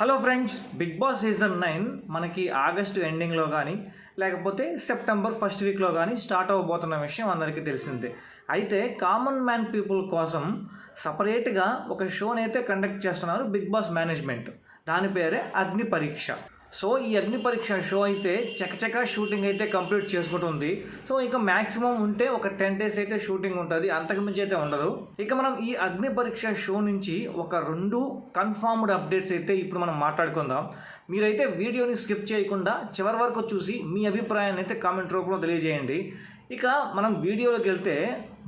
Hello friends Big Boss season nine మనకి August ఎండింగ్లో కానీ లేకపోతే సెప్టెంబర్ ఫస్ట్ వీక్లో కానీ స్టార్ట్ అవ్వబోతున్న విషయం అందరికీ తెలిసిందే. అయితే కామన్ మ్యాన్ పీపుల్ కోసం సపరేట్గా ఒక షోనైతే కండక్ట్ చేస్తున్నారు బిగ్ బాస్ మేనేజ్మెంట్. దాని పేరే అగ్ని పరీక్ష. సో ఈ అగ్ని పరీక్ష షో అయితే చకచక షూటింగ్ అయితే కంప్లీట్ చేసుకుంటుంది. సో ఇంకా మ్యాక్సిమం ఉంటే ఒక టెన్ డేస్ అయితే షూటింగ్ ఉంటుంది. అంతకుమించి అయితే ఉండదు. ఇక మనం ఈ అగ్ని పరీక్ష షో నుంచి ఒక రెండు కన్ఫర్మ్డ్ అప్డేట్స్ అయితే ఇప్పుడు మనం మాట్లాడుకుందాం. మీరైతే వీడియోని స్కిప్ చేయకుండా చివరి వరకు చూసి మీ అభిప్రాయాన్ని అయితే కామెంట్ రూపంలో తెలియజేయండి. ఇక మనం వీడియోలోకి వెళ్తే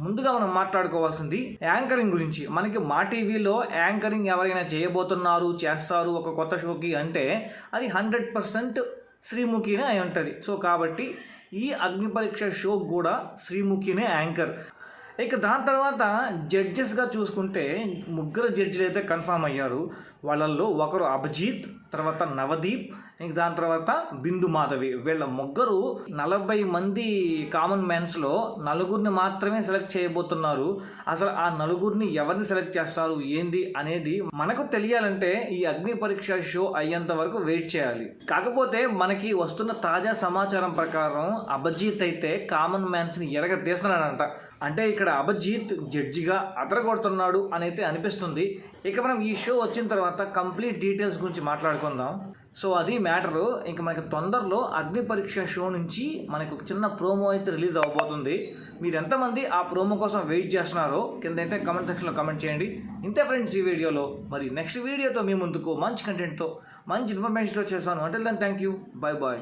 ముందుగా మనం మాట్లాడుకోవాల్సింది యాంకరింగ్ గురించి. మనకి మా టీవీలో యాంకరింగ్ ఎవరైనా చేయబోతున్నారు చేస్తారు ఒక కొత్త షోకి అంటే అది హండ్రెడ్ పర్సెంట్ శ్రీముఖినే అయి ఉంటుంది. సో కాబట్టి ఈ అగ్ని పరీక్ష షో కూడా శ్రీముఖినే యాంకర్. ఇక దాని తర్వాత జడ్జెస్గా చూసుకుంటే ముగ్గురు జడ్జిలు అయితే కన్ఫామ్ అయ్యారు. వాళ్ళల్లో ఒకరు అభిజిత్ తర్వాత నవదీప్ ఇంక దాని తర్వాత బిందు మాధవి. వీళ్ళ ముగ్గురు నలభై మంది కామన్ మ్యాన్స్లో నలుగురిని మాత్రమే సెలెక్ట్ చేయబోతున్నారు. అసలు ఆ నలుగురిని ఎవరిని సెలెక్ట్ చేస్తారు ఏంది అనేది మనకు తెలియాలంటే ఈ అగ్ని పరీక్ష షో అయ్యేంత వరకు వెయిట్ చేయాలి. కాకపోతే మనకి వస్తున్న తాజా సమాచారం ప్రకారం అభిజిత్ అయితే కామన్ మ్యాన్స్ని ఎరగ తీస్తున్నాడంట. అంటే ఇక్కడ అభిజిత్ జడ్జిగా అదరగొడుతున్నాడు అని అయితే అనిపిస్తుంది. ఇక మనం ఈ షో వచ్చిన తర్వాత కంప్లీట్ డీటెయిల్స్ గురించి మాట్లాడుకుందాం. సో అది మ్యాటరు. ఇంకా మనకి తొందరలో అగ్ని పరీక్ష షో నుంచి మనకు ఒక చిన్న ప్రోమో అయితే రిలీజ్ అవ్వబోతుంది మీరు ఎంతమంది ఆ ప్రోమో కోసం వెయిట్ చేస్తున్నారో కింద అయితే కమెంట్ సెక్షన్లో కమెంట్ చేయండి. ఇంతే ఫ్రెండ్స్ ఈ వీడియోలో. మరి నెక్స్ట్ వీడియోతో మీ ముందుకు మంచి కంటెంట్తో మంచి ఇన్ఫర్మేషన్తో చేస్తాను. అంటే దాన్ని థ్యాంక్ యూ బాయ్ బాయ్